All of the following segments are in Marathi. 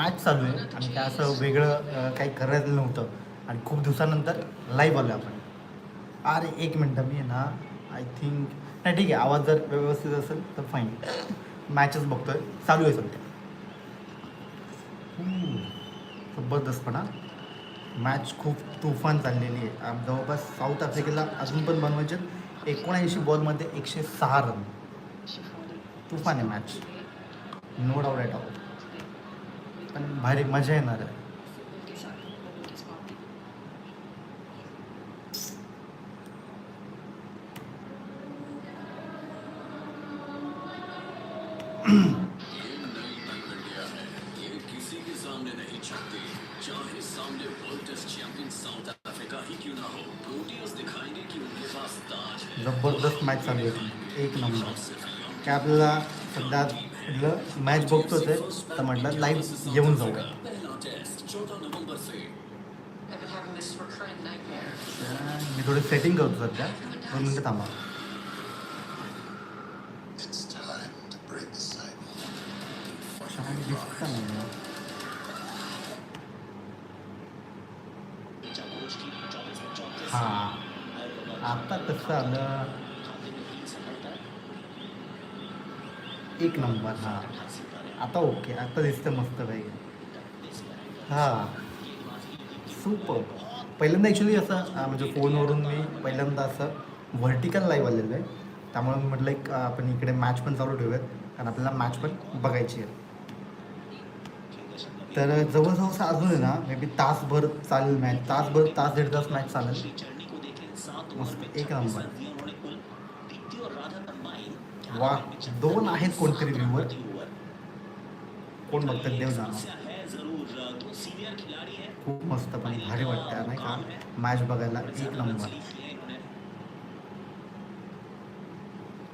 मॅच चालू आहे आणि काय असं वेगळं काही करायचं नव्हतं. आणि खूप दिवसानंतर लाईव्ह आलो आपण. अरे एक मिनटं मी ना आय थिंक नाही ठीक आहे आवाज जर व्यवस्थित असेल तर फाईन मॅचच बघतोय. चालू आहे सध्या. जबरदस्तपणा. मॅच खूप तुफान चाललेली आहे. जवळपास साऊथ आफ्रिकेला अजून पण बनवायचे एकोणऐंशी बॉलमध्ये एकशे सहा रन तुफान आहे match no doubt at all पण भारी मजा येणार आहे. ये किसी के सामने नहीं चलती चाहे सामने world test champion South Africa क्यों ना प्रोटियस दिखाएंगे कि उनके पास ताज जबरदस्त मॅच चालू आहे एक नंबर. आपल्याला सध्या म्हटलं मॅच बघतोच आहे तर म्हटलं लाईव्ह येऊन जाऊया मी थोडी सेटिंग करतो सध्या. दोन मिनटं थांबा. हां. आता कसं आलं एक नंबर. हां. आता ओके. आता दिसतं मस्त पाहिजे हां. सुपर पहिल्यांदा ॲक्च्युली असं म्हणजे फोनवरून मी पहिल्यांदा असं व्हर्टिकल लाईव्ह आलेलं आहे. त्यामुळे मी म्हटलं एक आपण इकडे मॅच पण चालू ठेवूयात. कारण आपल्याला मॅच पण बघायची आहे. तर जवळजवळ अजून आहे ना मे बी तासभर चालेल मॅच तासभर तास दीड तास मॅच चालेल. मस्त. एक नंबर. वा दोन आहेत कोणतरी व्ह्यूवर कोण बघतात? देव जाणार खूप मस्त पण भारी वाटतं नाही का? मॅच बघायला एक नंबर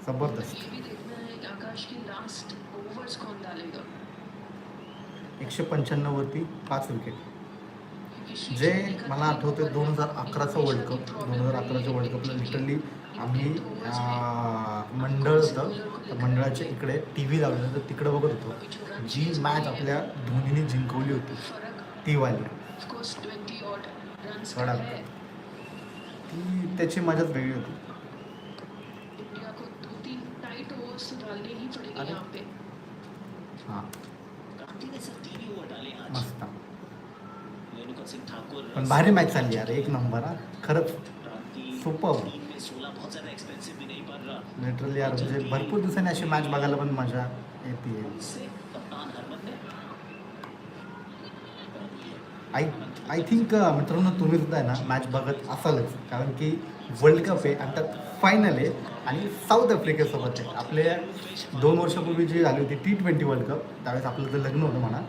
जबरदस्त. एकशे पंच्याण्णव वरती एकशे पंच्याण्णववरती पाच विकेट जे मला आठवतं दोन हजार अकराचा वर्ल्ड कप दोन हजार अकराच्या वर्ल्ड कपला लिटरली आम्ही मंडळ होतं. त्या मंडळाच्या इकडे टी व्ही लावलं तर तिकडं बघत होतो. जी मॅच आपल्या धोनीने जिंकवली होती ती वाली. ऑफ कोर्स 20 ऑड रन्स का कडक. ती त्याची मजाच वेगळी होती. ही. मस्त. पण पण भारी मॅच चालली यार. एक नंबर हा. खरंच. सुपर लिटरली यार म्हणजे भरपूर दिवसांनी अशी मॅच बघायला पण मजा येते आय आय थिंक मित्रांनो तुम्ही सुद्धा आहे ना मॅच बघत असालच. कारण की वर्ल्ड कप आहे आणि त्यात फायनल आहे आणि साऊथ आफ्रिकेसोबत आहे. आपले दोन वर्षापूर्वी जी झाली होती टी ट्वेंटी वर्ल्ड कप त्यावेळेस आपलं तर लग्न होतं म्हणा.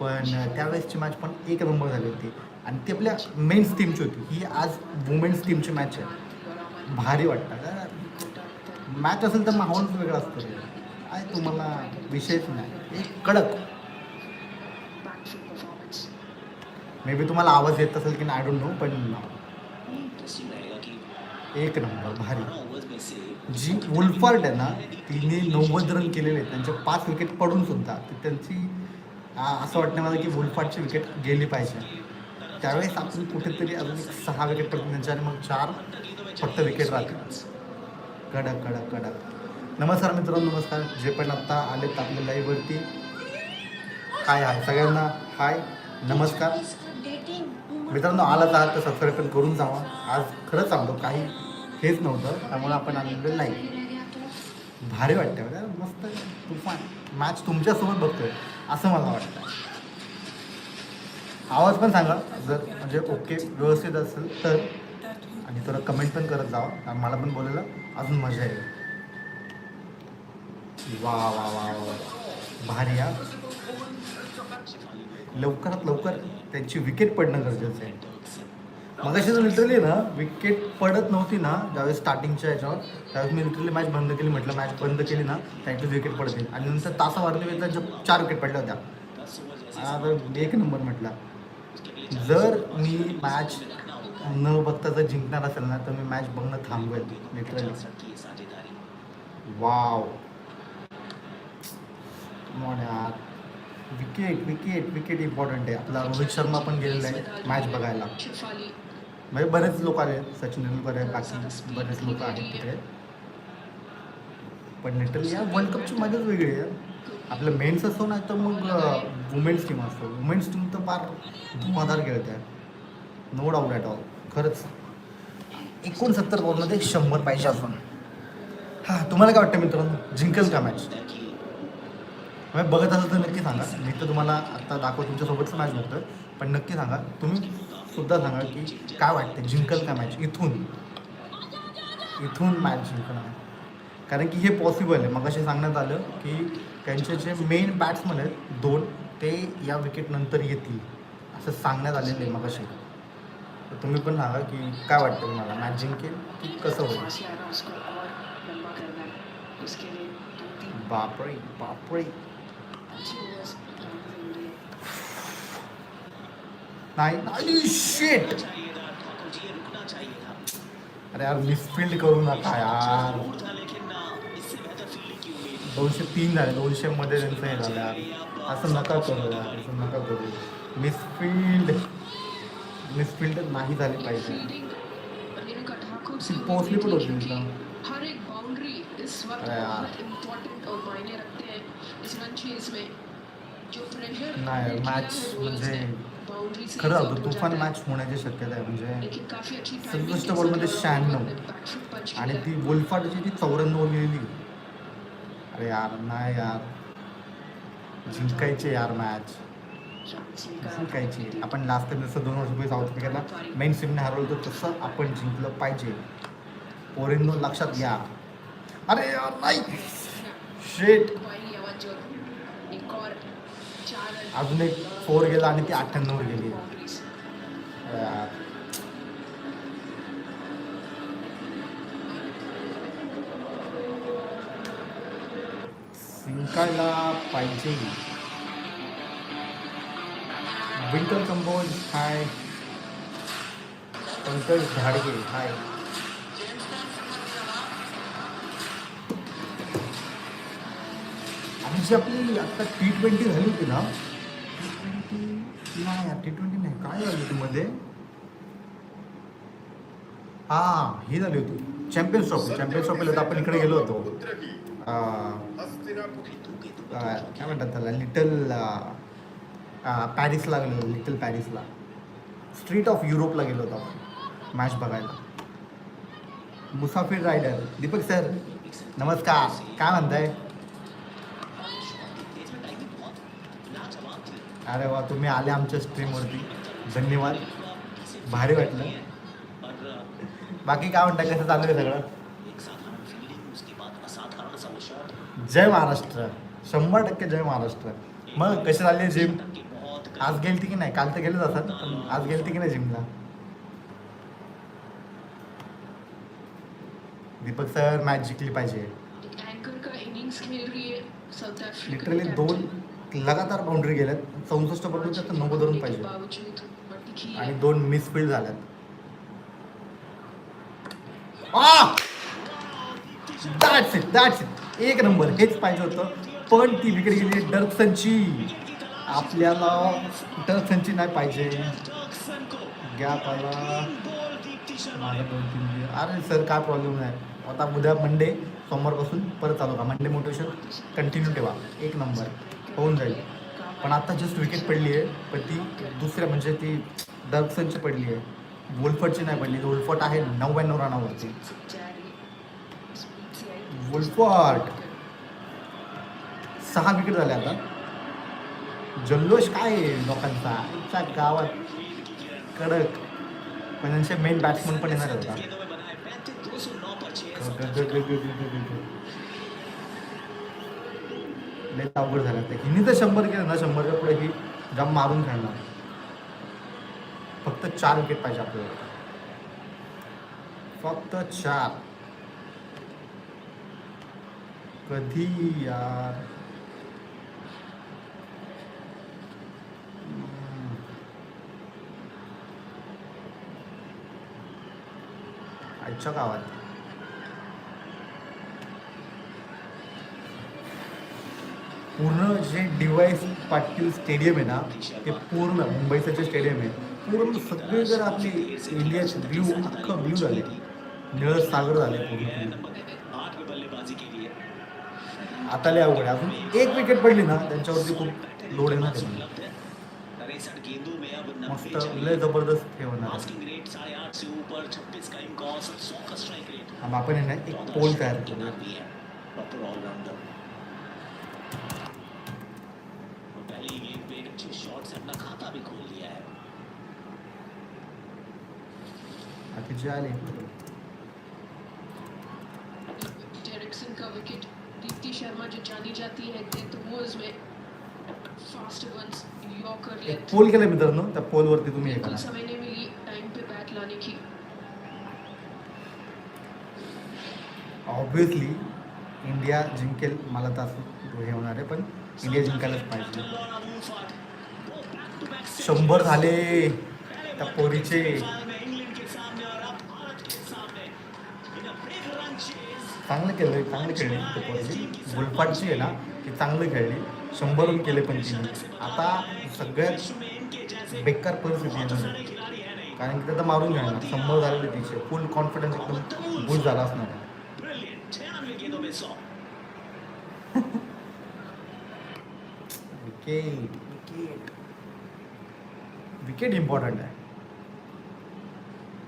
पण त्यावेळेसची मॅच पण एक नंबर झाली होती. आणि ती आपल्या मेन्स टीमची होती. ही आज वुमेन्स टीमची मॅच आहे. भारी वाटतं मॅच असेल तर माहोलच वेगळा असतो. काय तुम्हाला विषयच नाही. एक कडक. मे बी तुम्हाला आवाज येत असेल की नाही आय डोंट नो पण एक नंबर भारी. जी वुल्फार्ट आहे ना तिने नव्वद रन केलेले आहेत. त्यांचे पाच विकेट पडून सुद्धा. त्यांची असं वाटतं मला की वुल्फार्टची विकेट गेली पाहिजे. त्यावेळेस आपण कुठेतरी अजून एक सहा विकेट पडतील त्यांच्या आणि मग चार फक्त विकेट राहतील कडक कडक कडक. नमस्कार मित्रांनो नमस्कार. जे पण आत्ता आलेत आपल्या लाईव्हवरती हाय हाय सगळ्यांना हाय नमस्कार. मित्रांनो आलाच आहात तर सबस्क्राईब पण करून जावा. आज खरंच सांगतो काही हेच नव्हतं त्यामुळे आपण आलेलं नाही. भारी वाटतं बघा. मस्त तुफान. मॅच तुमच्यासोबत बघतोय असं मला वाटतं आवाज पण सांगा जर म्हणजे ओके व्यवस्थित असेल तर. आणि थोडं कमेंट पण करत जावा. कारण मला पण बोलायला अजून मजा येईल. वा वा वा वा भारी या लवकरात लवकर. त्यांची विकेट पडणं गरजेचं आहे. मगाशी जर लिटरली ना विकेट पडत नव्हती ना ज्यावेळेस स्टार्टिंगच्या याच्यावर त्यावेळेस मी लिटरली मॅच बंद केली म्हटलं मॅच बंद केली ना त्यावेळेस विकेट पडते आणि नंतर तासावरती त्यांच्या चार विकेट पडल्या होत्या. एक नंबर म्हटला. जर मी मॅच न बघता जर जिंकणार असेल ना तर मी मॅच बघणं थांबवेल literally wow wicket wicket wicket important आहे. आपला रोहित शर्मा पण गेलेला आहे मॅच बघायला. म्हणजे बरेच लोक आले सचिन तेंडुलकर आहे बाकी बरेच लोक आहेत तिकडे पण लिटरली या वर्ल्ड कपची मजाच वेगळी आहे आपलं मेन्स असो नाही तर मग वुमेन्स टीम असतो वुमेन्स टीम तर फार धुमाधार खेळते नो डाऊट ॲट ऑल खरंच. एकोणसत्तर बॉलमध्ये शंभर पाहिजे असून. हां तुम्हाला काय वाटतं मित्रांनो? जिंकेल का मॅच म्हणजे बघत असाल तर नक्की सांगा. मी तर तुम्हाला आता दाखव तुमच्यासोबतच मॅच बघतोय. पण नक्की सांगा. तुम्ही सुद्धा सांगा की काय वाटतं जिंकल का मॅच इथून. इथून मॅच जिंकणार. कारण की हे पॉसिबल आहे. मग असे सांगण्यात आलं की त्यांचे जे मेन बॅट्समन आहेत दोन ते या विकेटनंतर येतील. असं सांगण्यात आलेलं आहे मग असे तर तुम्ही पण सांगा की काय वाटतं तुम्हाला? मॅच जिंकेल की कसं होईल? बापरे बापरे. नाही नाही शेट अरे यार मिसफिल्ड करू नका यार। दोनशे तीन झाले दोनशे मध्ये त्यांचं हे झालं यार. असं नका करू यार असं नका करू. मिसफिल्ड मिसफिल्ड नाही झाली पाहिजे. पोहोचली पण होती तिथं. हर एक बाउंड्री इस वक्त अरे यार. बहुत इम्पोर्टेंट और मायने रखते हैं. इस रन चेज में जो प्रेशर नाही मॅच म्हणजे खरं होतं तुफान मॅच होण्याची शक्यता आहे म्हणजे सदुसष्ट बॉलमध्ये शहाण्णव. आणि ती बोलफाटची ती चौऱ्याण्णव गेली अरे यार नाही यार. जिंकायची यार मॅच जिंकायची आपण लास्ट टाइम जसं दोन वर्षापूर्वी साऊथ आफ्रिकेला मेन टीमने हरवलं होतं तसं आपण जिंकलं पाहिजे. पोरेंनो लक्षात घ्या. अरे नाही. शेट अजून एक फोर गेला आणि ती अठ्ठ्याण्णववर गेली. जिंकायला पाहिजे. विंटर कंपोज हाय पंकज धाडगे हाय आणि जी आपली आता टी ट्वेंटी झाली होती ना? टी ट्वेंटी नाही टी ट्वेंटी नाही. काय झाली होती मध्ये? हा ही झाली होती. चॅम्पियन्स ट्रॉफी चॅम्पियन्स ट्रॉफीला तर आपण इकडे गेलो होतो. काय म्हणतात त्याला? लिटल पॅरिसला गेलो लिटल पॅरिसला. स्ट्रीट ऑफ युरोपला गेलो होतो आपण मॅच बघायला. मुसाफिर रायडर दीपक सर नमस्कार काय म्हणताय? अरे वा तुम्ही आले आमच्या स्ट्रीमवरती धन्यवाद. भारी वाटलं. बाकी काय म्हणताय कसं चालू आहे सगळं? जय महाराष्ट्र. शंभर टक्के जय महाराष्ट्र. मग कशी झाले जिम आज गेलती की नाही? काल तर गेलंच असत पण आज गेलती की नाही जिमला? दीपक सर मॅच जिंकली पाहिजे. लिटरली दोन लगातार बाउंड्री गेल्यात. चौसष्ट बॉल तर नव्वद रन पाहिजे. आणि दोन झाल्यात. इट दॅट्स इट एक नंबर हेच पाहिजे होतं. पण ती विकेट गेली डर्कसनची. आपल्याला डर्कसनची नाही पाहिजे. गॅप आला माझा दोन तीन अरे सर काय प्रॉब्लेम नाही आता उद्या मंडे सोमवारपासून परत चालू का मंडे मोटिवेशन कंटिन्यू ठेवा. एक नंबर होऊन जाईल. पण आता जस्ट विकेट पडली आहे पण ती दुसऱ्या म्हणजे ती डर्कसनची पडली आहे. वोल्फटची नाही पडली. वोल्फट आहे नव्याण्णव रनावरची वोल्फट सहा विकेट झाले आता. जल्लोष काय आहे लोकांचा? आमच्या गावात कडक. पण त्यांचे मेन बॅट्समन पण येणार होता लय अवघड झालं ते हिनी तर शंभर केलं ना शंभरच्या पुढे ही जाम मारून खेळणार. फक्त चार विकेट पाहिजे आपल्याला. फक्त चार. कधी यार? तुमच्या गावात. पूर्ण जे डिवाईस पाटील स्टेडियम आहे ना ते पूर्ण मुंबईचं जे स्टेडियम आहे. पूर्ण सगळे जर आपली इंडियाचे ब्ल्यू अख्खं ब्ल्यू झाले. निळ सागर झाले पूर्ण आता लय अवघड आहे. अजून एक विकेट पडली ना त्यांच्यावरती खूप लोड येणार आहे उपलब्ध मस्त नब्बे लय जबरदस्त हे होणार. आहे. आस्किंग रेट साढ़े आठ से ऊपर छब्बीस का इनकॉस सौ का स्ट्राइक रेट अब आपण आहे ना एक पोल तयार करूया. भी है. प्रॉपर ऑलराउंडर पहले ही गेंद पे एक अच्छे शॉट से अपना खाता भी खोल लिया है. आता जे आले. डेरिक्सन का विकेट दीप्ति शर्मा जो जानी जाती है डेथ ओवर्स में फास्ट वंस यॉर्कर एक लेंथ पोल केलं मित्रांनो त्या पोलवरती तुम्ही हे करा समय नहीं मिली टाइम पे बैट लाने की. ऑब्विसली इंडिया जिंकेल मला तर असं हे होणार आहे पण इंडिया जिंकायलाच पाहिजे. शंभर झाले. त्या पोरीचे. चांगलं केलं चांगलं खेळली ते पोरगी गुलपाटची आहे ना ती चांगलं खेळली. शंभरून केले तिने आता सगळ्यात बेकार परिस्थिती आहे. है कारण की त्याचा मारून घेणार शंभर झालेले तिचे फुल कॉन्फिडन्स एकदम बूस्ट झाला असणार विकेट विकेट विकेट इम्पॉर्टंट आहे.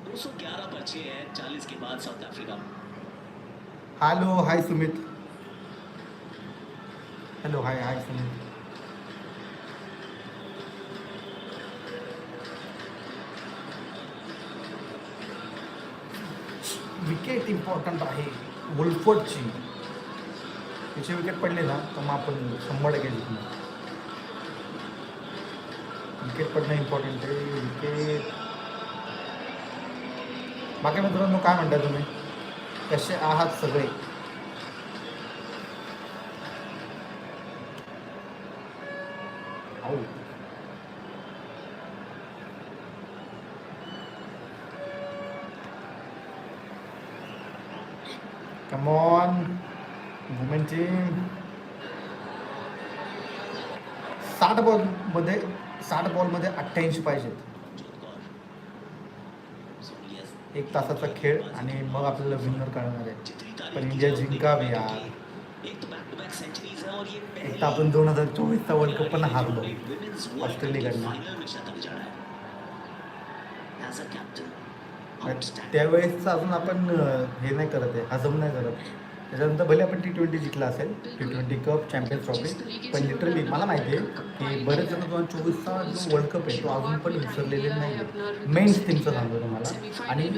211 पर 6 है 40 के बाद South Africa hello hi Sumit hello hi hi Sunil. Wicket important आहे वुल्फर्डची. तिचे विकेट पडली ना तर मग आपण शंभर टक्के जिंकलो विकेट पडणं इम्पॉर्टंट आहे विकेट. बाकी मित्रांनो काय म्हणताय तुम्ही? कसे आहात सगळे? Come on, वुमेन साठ बॉलमध्ये साठ बॉलमध्ये अठ्ठ्याऐंशी पाहिजेत. एक तासाचा खेळ आणि मग आपल्याला विनर कळणार आहे. पण इंडिया जिंकावी यार एक तर आपण दोन हजार चोवीसचा वर्ल्ड कप पण हारलो. ऑस्ट्रेलियाकडनं. फाइनल त्यावेळेसचं अजून आपण हे नाही करत आहे हजम नाही करत. त्याच्यानंतर भले आपण टी ट्वेंटी जिंकला असेल T twenty cup champions trophy पण लिटरली मला माहिती आहे की बरेच जण दोन चोवीसचा जो वर्ल्ड कप आहे तो अजून पण विसरलेले नाही आहे मेन्स टीमचं सांगतो तुम्हाला. आणि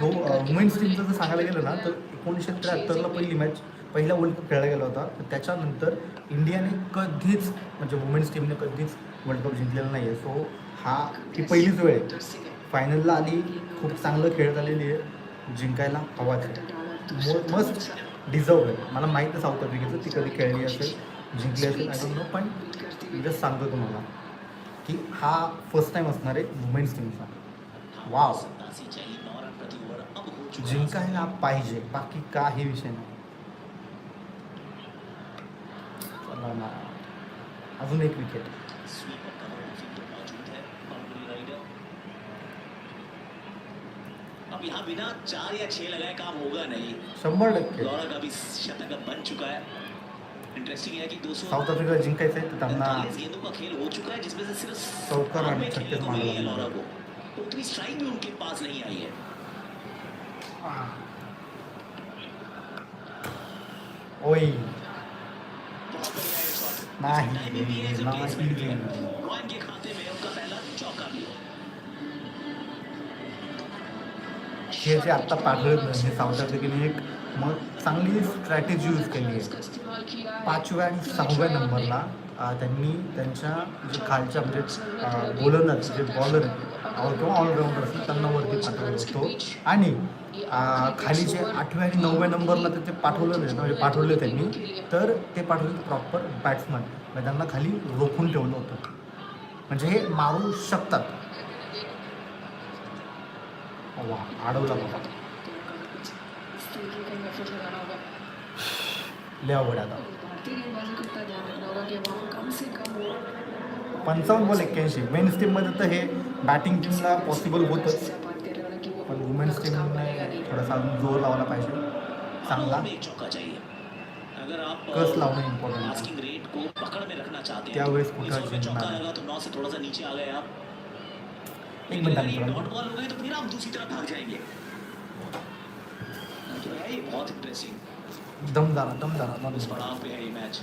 दो वुमेन्स टीमचं जर सांगायला गेलं ना तर एकोणीसशे त्र्याहत्तरला पहिली मॅच पहिला वर्ल्ड कप खेळला गेला होता. तर त्याच्यानंतर इंडियाने कधीच म्हणजे वुमेन्स टीमने कधीच वर्ल्ड कप जिंकलेला नाही आहे सो हा ही पहिलीच वेळ आहे. फायनलला आली खूप चांगलं खेळत आलेली आहे. जिंकायला हवा आहे. मस्त डिझर्व आहे. मला माहीत आहे साऊथ आफ्रिकेचं ती कधी खेळली असेल जिंकली असेल आय डोंट नो पण जस्ट सांगतो तुम्हाला की हा फर्स्ट टाईम असणार आहे वुमेन्स टीमचा वाव जिंकायला पाहिजे बाकी काही विषय नाही. चला ना. अजून एक विकेट अब यहाँ बिना चार या छह लगाए काम होगा नहीं। शंभर टक्के लौरा का भी शतक बन चुका है। इंटरेस्टिंग है कि 200 साऊथ आफ्रिका जिंकायचं आहे तर त्यांना पैंतालीस गेंदों का खेल हो चुका है जिसमें से सिर्फ़ चौका रन बानवे छक्के खेलने को है। लौरा तो उतनी स्ट्राइक भी उनके पास नहीं आई है। है। शॉट नाही टाइमिंग भी है। नाही। हे जे आत्ता पाठवत नाही हे साऊथ आफ्रिकेने एक मग चांगली स्ट्रॅटेजी यूज केली आहे. पाचव्या आणि सहाव्या नंबरला त्यांनी त्यांच्या जे खालच्या म्हणजे गोलंदाज जे बॉलर ऑल किंवा ऑलराऊंडर असतील त्यांना वरती पाठवलं असतो. आणि खाली जे आठव्या आणि नवव्या नंबरला ते ते पाठवलं नाही म्हणजे पाठवले त्यांनी तर ते पाठवले प्रॉपर बॅट्समन म्हणजे त्यांना खाली रोखून ठेवलं होतं. म्हणजे हे मारू शकतात वा अडवला बाबा इस तरीके का एफर्ट लगाना होगा लय अवघड आहे आता भागते गेंदबाजों को इतना ध्यान रखना होगा वा अडवला बघा. लय आवड आता. पंचावन्न बॉल एक्क्याऐंशी. मेन्स टीममध्ये तर हे बॅटिंग टीमला पॉसिबल होतच. पण वुमेन्स टीमने थोडासा अजून जोर लावला पाहिजे. चांगला. अगर आप कस लावणं इम्पॉर्टंट रेट को पकड़ रखना त्यावेळेस तो कुठं जिंकणार? एक मिनिट अगर ये मित्रांनो डॉट बॉल हो गई तो फिर आप दूसरी तरफ भाग जाएंगे। तो है ये बहुत इंटरेस्टिंग दमदार दमदार उस दमदार पड़ाव पे है ये मैच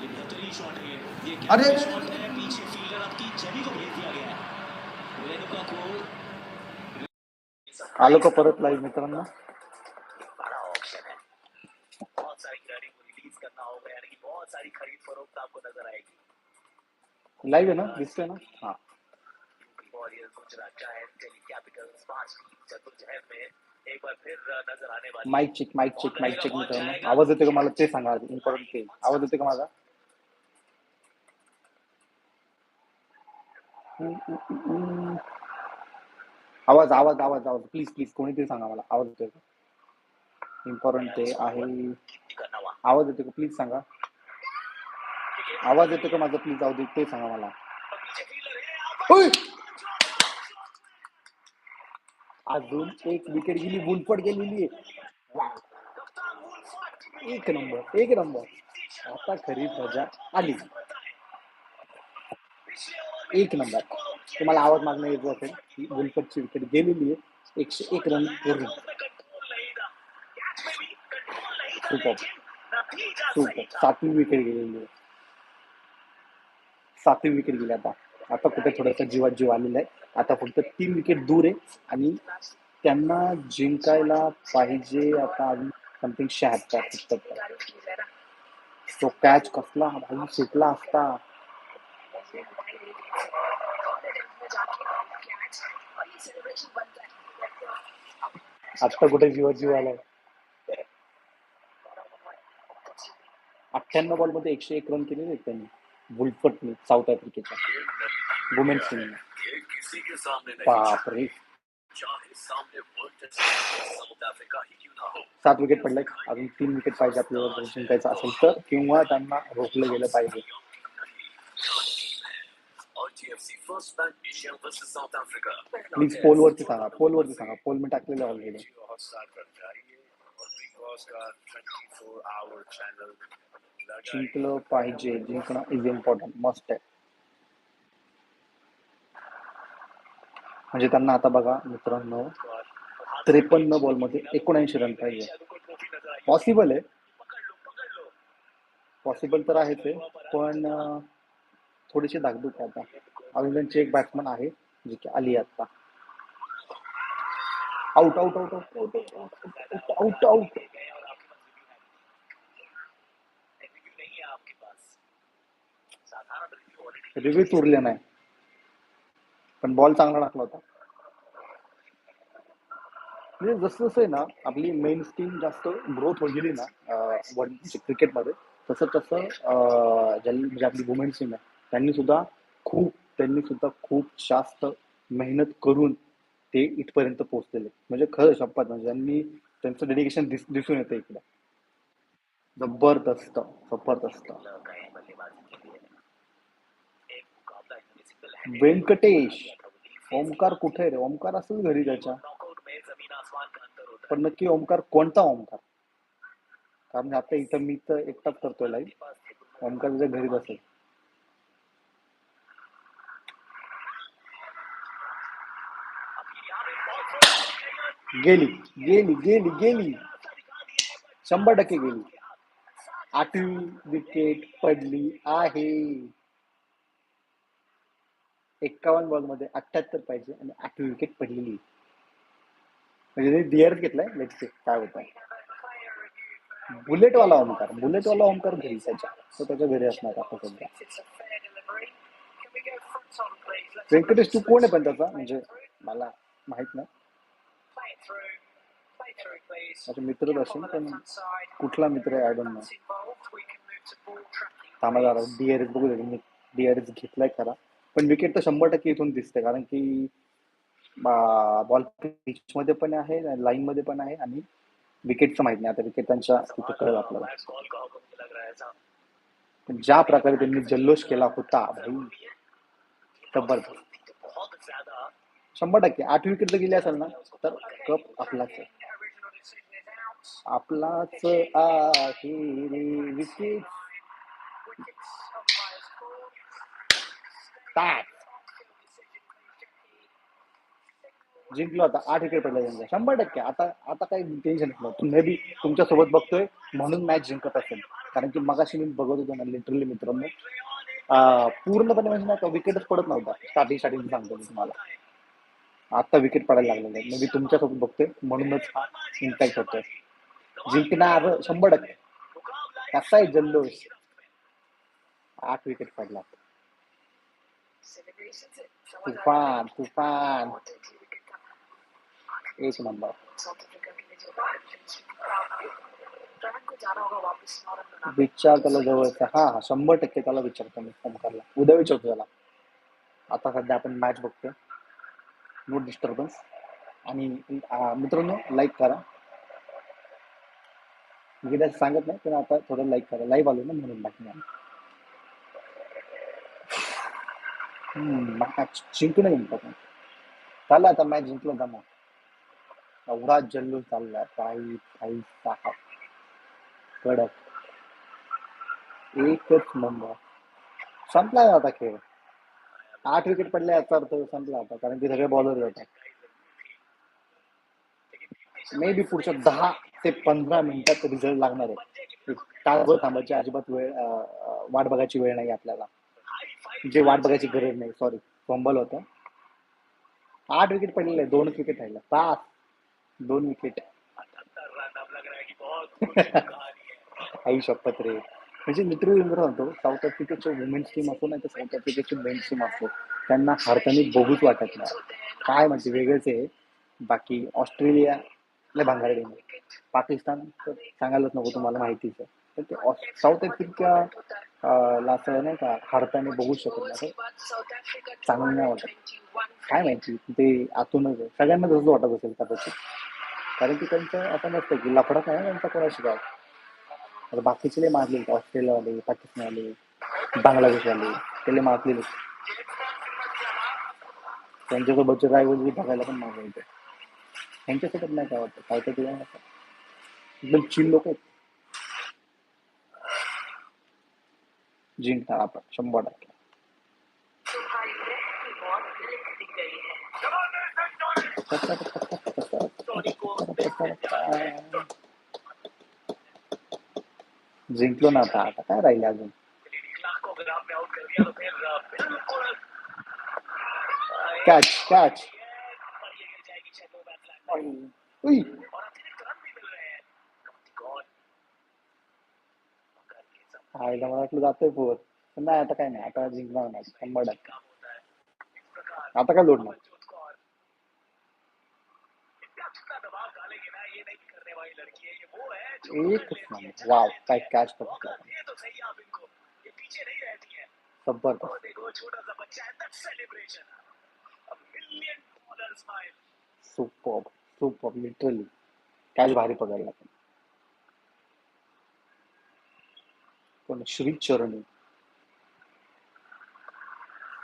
ये बेहतरीन शॉट है ये क्या अरे, शॉट है पीछे फील्डर आपकी छवि को भेज दिया गया है। रेणुका को आलो का परत लाईव्ह मित्रांनो। में एक बार फिर नज़र आने वाली mike check mike check mike check मित्रांनो आवाज़ येतो का मला ते सांगा इम्पॉर्टंट ते आवाज़ येतो का माझा आवाज़ आवाज़ आवाज़ आवाज़। प्लीज़ प्लीज़ कोणीतरी सांगा मला. आवाज़ येतोय का? इम्पॉर्टंट ते आहे. आवाज़ येतो का? प्लीज़ सांगा. आवाज़ येतो का माझा? प्लीज़ आवाज़ येतो ते सांगा मला! अजून एक विकेट गेली बुलपट गेलेली आहे. एक नंबर एक नंबर आता खरी मज़ा आली. एक नंबर तुम्हाला आवाज़ मागणं येतो असेल की बुलपटची विकेट गेलेली आहे. एकशे एक रन करून सुपर सुपर सातवी विकेट गेलेली आहे. सातवी विकेट गेली आता. आता कुठे थोडासा जीवात जीव आलेला आहे. आता फक्त तीन विकेट दूर आहे. आणि त्यांना जिंकायला पाहिजे आता अजून समथिंग शहात्तर सत्तर. तो कॅच कसला? भाई सुटला असता. आता कुठे जीवात जीव आलाय? अठ्ठ्याण्णव बॉलमध्ये एकशे एक रन केलेले आहेत त्यांनी. बुलफटने साऊथ आफ्रिकेच्या वुमेन्स टीमने ये किसी के सामने नहीं बापरे। चाहे सामने वर्ल्ड टेस्ट साउथ अफ्रीका ही क्यों ना हो सात विकेट पडलाय अजून तीन विकेट पाहिजे आपल्याला जर जिंकायचं असेल तर. किंवा त्यांना रोखलं गेलं पाहिजे. और GFC first bank Asia versus South Africa please पोलवरती सांगा. पोलवरती सांगा पोल मी टाकलेलं ऑलरेडी जिंकलं पाहिजे जिंकणं इज इम्पॉर्टंट मस्ट आहे. म्हणजे त्यांना आता बघा मित्रांनो त्रेपन्न बॉलमध्ये एकोणऐंशी रन पाहिजे. पॉसिबल आहे. पॉसिबल तर आहे पण अं, थोडीशी धाकधूक आता. अजून त्यांची एक बॅट्समन आहे जी की आली आता. Out out out out out out out नहीं रिव्यू नाही पण बॉल चांगला टाकला होता. म्हणजे जसं जसं आहे ना आपली मेन स्ट्रीम जास्त ग्रोथ होत गेली ना क्रिकेटमध्ये तसं तसं म्हणजे आपली वुमेन्स टीम आहे त्यांनी सुद्धा खूप त्यांनी सुद्धा खूप जास्त मेहनत करून ते इथपर्यंत पोहोचलेले. म्हणजे खरं शपथ म्हणजे त्यांनी त्यांचं डेडिकेशन दिसून येतं इकडे. जबरदस्त जबरदस्त. व्यंकटेश ओमकार कुठे आहे रे? ओमकार असेल घरी त्याच्या. पण नक्की ओमकार कोणता ओमकार? कारण आता इथं मी तर एकटाच करतोय लाईव्ह ओमकार तुझ्या घरीच असेल. गेली गेली गेली गेली. शंभर टक्के गेली. आठवी विकेट पडली आहे. एक्कावन्न बॉलमध्ये अठ्याहत्तर पाहिजे आणि आठवी विकेट पडलेली. म्हणजे डिअर घेतलाय लेट से काय होत आहे बुलेटवाला ओमकार बुलेटवाला ओमकार घरी त्याच्या तो त्याच्या घरी असणार आता सध्या. व्यंकटेश तू कोण आहे पण त्याचा? म्हणजे मला माहीत नाही. माझा मित्रच असेल पण कुठला मित्र आहे आय डोंट नो थांबा जरा डीआरएस बघू दे मी डीआरएस घेतलाय खरा. पण विकेट तर शंभर टक्के इथून दिसते कारण की बॉल पिच मध्ये पण आहे लाईन मध्ये पण आहे आणि विकेटचं माहीत नाही. आता विकेट त्यांच्या कळेल आपल्याला. ज्या प्रकारे त्यांनी जल्लोष केला होता भाई जबरदस्त शंभर टक्के. आठ विकेट जर गेली असेल ना तर कप आपलाच आपलाच आहे विकेट. जिंकलो आता आठ विकेट पडला त्यांचा शंभर टक्के. आता आता काही टेन्शन नाही मे बी तुमच्यासोबत बघतोय म्हणून मॅच जिंकत असेल. कारण की मगाशी मी बघत होतो ना लिटरली मित्रांनो. पूर्णपणे म्हणजे ना विकेटच पडत नव्हता. स्टार्टिंग स्टार्टिंग सांगतो मी तुम्हाला. आता विकेट पडायला लागलेलं आहे. मी तुमच्यासोबत बघतोय. म्हणूनच हा इम्पॅक्ट होतोय. जिंकणार शंभर टक्के. कसा आहे जल्लोष आठ विकेट पडला. तुफान तुफान. एक नंबर विचार त्याला जवळचा. हा हा शंभर टक्के त्याला विचारतो मी फोन करला उद्या विचारतो त्याला. आता सध्या आपण मॅच बघतोय. नो डिस्टर्बन्स आणि मित्रांनो लाईक करा. गेल्या सांगत नाही पण आता थोडं लाईक करा. लाईव्ह आलो ना म्हणून बाकी मॅच जिंकणं इम्पॉर्टंट चाललं आता मॅच जिंकलं का मग? एवढा जल्लोष चाललाय काही काही सहा कडक. एकच नंबर संपलाय आता खेळ. आठ विकेट पडले याचा अर्थ संपला आता कारण की सगळे बॉलर जातात मे बी पुढच्या दहा ते पंधरा मिनिटात रिझल्ट लागणार आहे तासभर थांबायची अजिबात वेळ वाट बघायची वेळ नाही आपल्याला. जे वाट बघायची गरज नाही सॉरी फंबल होतं. आठ विकेट पडलेले आहे, दोन विकेट राहिला. पाच दोन विकेट आई शपथ रे. म्हणजे लिटरली मी सांगतो साऊथ आफ्रिकेचे वुमेन्स टीम असो नाही तर साऊथ आफ्रिकेची मेन्स टीम असो त्यांना हारताना बघूच वाटत नाही. काय म्हणजे वेगळंच आहे. बाकी ऑस्ट्रेलिया लय भांगार टीम आहे. पाकिस्तान तर सांगायलाच नको तुम्हाला माहितीच आहे. तर ते साऊथ आफ्रिका ला असं नाही का हारताना बघू शकत नाही. चांगलं नाही वाटत. काय माहिती ते आतूनच आहे. सगळ्यांना तसंच वाटत असेल कदाचित. कारण की त्यांचं असं नसतं की लफडा नाही त्यांचा कोणाशी गाव आता बाकीचे लय मारलेले ऑस्ट्रेलियावाले पाकिस्तानवाले बांगलादेशवाले ते लय मारलेले त्यांच्यासोबतचे रायवल बघायला पण मज़ा येते त्यांच्यासोबत नाही काय वाटतं काय तर ते असं. एकदम चिल लोक आहेत जिंकणार आपण शंभर टक्के जिंकलो ना आता. आता काय राहिलं अजून? कॅच कॅच उई. आईला मला वाटलं जातोय पोर. पण नाही आता काय नाही. आता जिंकणार नाही. शंभर टक्के. आता काय लोडणार एक वाव काय कॅच पकडला ज़बरदस्त सुपर सुपर लिटरली कॅच भारी पकडला पण श्री चरणी।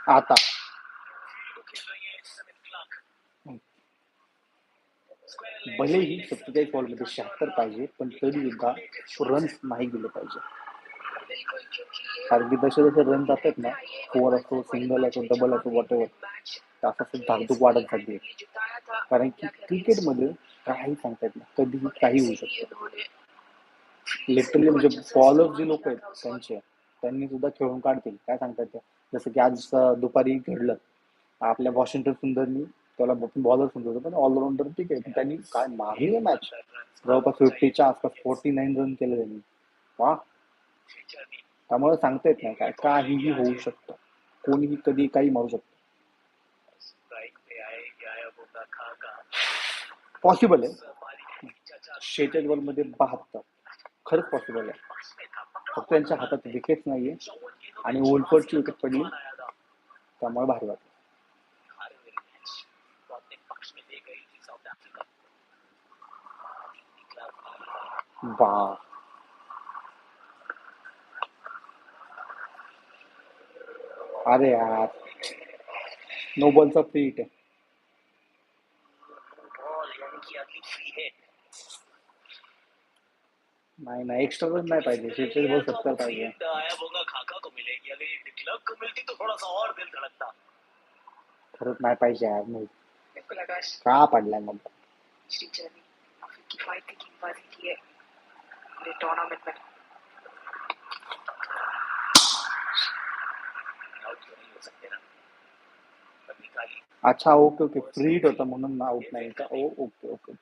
आता। भलेही सत्तेचाळीस बॉलमध्ये शहात्तर पाहिजे पण तरी सुद्धा रन्स नाही गेले पाहिजे. कारण की जसे जसे रन जातात ना फोर असो सिंगल असो डबल असो वॉट एव्हर असं धाकधूक वाढत जाते कारण की क्रिकेटमध्ये काही सांगता येत नाही. कधीही काही होऊ शकतं. लिटरली म्हणजे बॉलर जे लोक आहेत त्यांचे त्यांनी सुद्धा खेळून काढतील. काय सांगतात ते जसं की आज दुपारी घडलं. आपल्या वॉशिंग्टन सुंदरनी त्याला बॉलर समजत होतं. पण ऑलराऊंडर ठीक आहे पण त्यांनी काय मारली मॅच जवळपास फिफ्टीच्या आसपास फोर्टी नाईन रन केले त्यांनी. वा त्यामुळे सांगता येत नाही काय काहीही होऊ शकतं. कोणीही कधी काही मारू शकतं. पॉसिबल आहे. शेहेचाळीस बॉलमध्ये बहात्तर. खरंच पॉसिबल आहे. फक्त त्यांच्या हातात विकेट नाहीये. आणि ओलफोर्डची विकेट पडली. त्यामुळे भारी वाटलं. वा अरे यार नो बॉल अगली फ्री हिट नाही नाही एक्स्ट्रा रन नाही पाहिजे शेहेचाळीस बॉल सत्तर पाहिजे आया होगा खाका को मिलेगी। अगर ये क्लब को मिलती तो थोड़ा सा और दिल धड़कता। खरंच नाही पाहिजे यार नाही। मेरे को लगा का पडलाय मग श्री जर्नी काफ़ी की है पूरे टूर्नामेंट में आउट तो नहीं हो सकते ना पर निकाली अच्छा ओके ओके फ्री हिट होता म्हणून आउट नाही का ओ ओके ओके